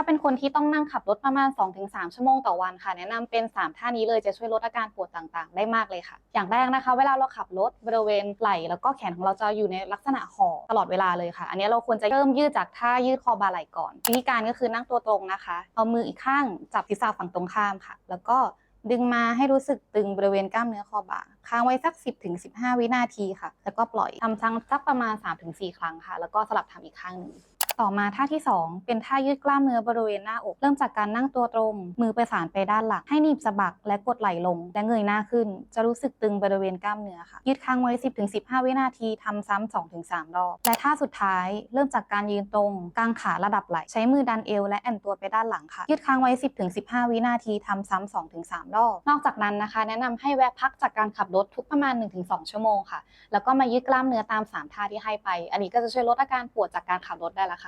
ถ้าเป็นคนที่ต้องนั่งขับรถประมาณ 2-3 ชั่วโมงต่อวันค่ะ แนะนำเป็น 3 ท่านี้เลยจะช่วยลดอาการปวดต่างๆ ได้มากเลยค่ะ อย่างแรกนะคะ เวลาเราขับรถบริเวณไหล่แล้วก็แขนของเราจะอยู่ในลักษณะห่อตลอดเวลาเลยค่ะ อันนี้เราควรจะเริ่มยืดจากท่ายืดคอบาไหล่ก่อนวิธีการก็คือนั่งตัวตรงนะคะ เอามืออีกข้างจับศีรษะฝั่งตรงข้ามค่ะ แล้วก็ดึงมาให้รู้สึกตึงบริเวณกล้ามเนื้อคอบ่าค้างไว้สัก 10-15 วินาทีค่ะ แล้วก็ปล่อยทำซ้ำสักประมาณ 3-4 ครั้งค่ะ แล้วก็สลับทำอีกข้างหนึ่ง ต่อมาท่าที่ 2 เป็นท่ายืดกล้ามเนื้อบริเวณหน้าอก เริ่มจากการนั่งตัวตรง มือประสานไปด้านหลัง ให้หนีบสะบักและกดไหล่ลง และเงยหน้าขึ้น จะรู้สึกตึงบริเวณกล้ามเนื้อค่ะ ยืดค้างไว้ 10-15 วินาทีทำซ้ำ2-3 รอบ และท่าสุดท้าย เริ่มจากการยืนตรงกางขาระดับไหล่ ใช้มือดันเอวและแอนตัวไปด้านหลังค่ะ ยืดค้างไว้ 10-15 วินาทีทำซ้ำ2-3 รอบ นอกจากนั้นนะคะ แนะนำให้แวะพักจากการขับรถทุกประมาณ 1-2 ชั่วโมงค่ะ แล้วก็มายืดกล้ามเนื้อตาม 3 ท่าที่ให้ไป อันนี้ก็จะช่วยลดอาการปวดจากการขับรถได้ละค่ะ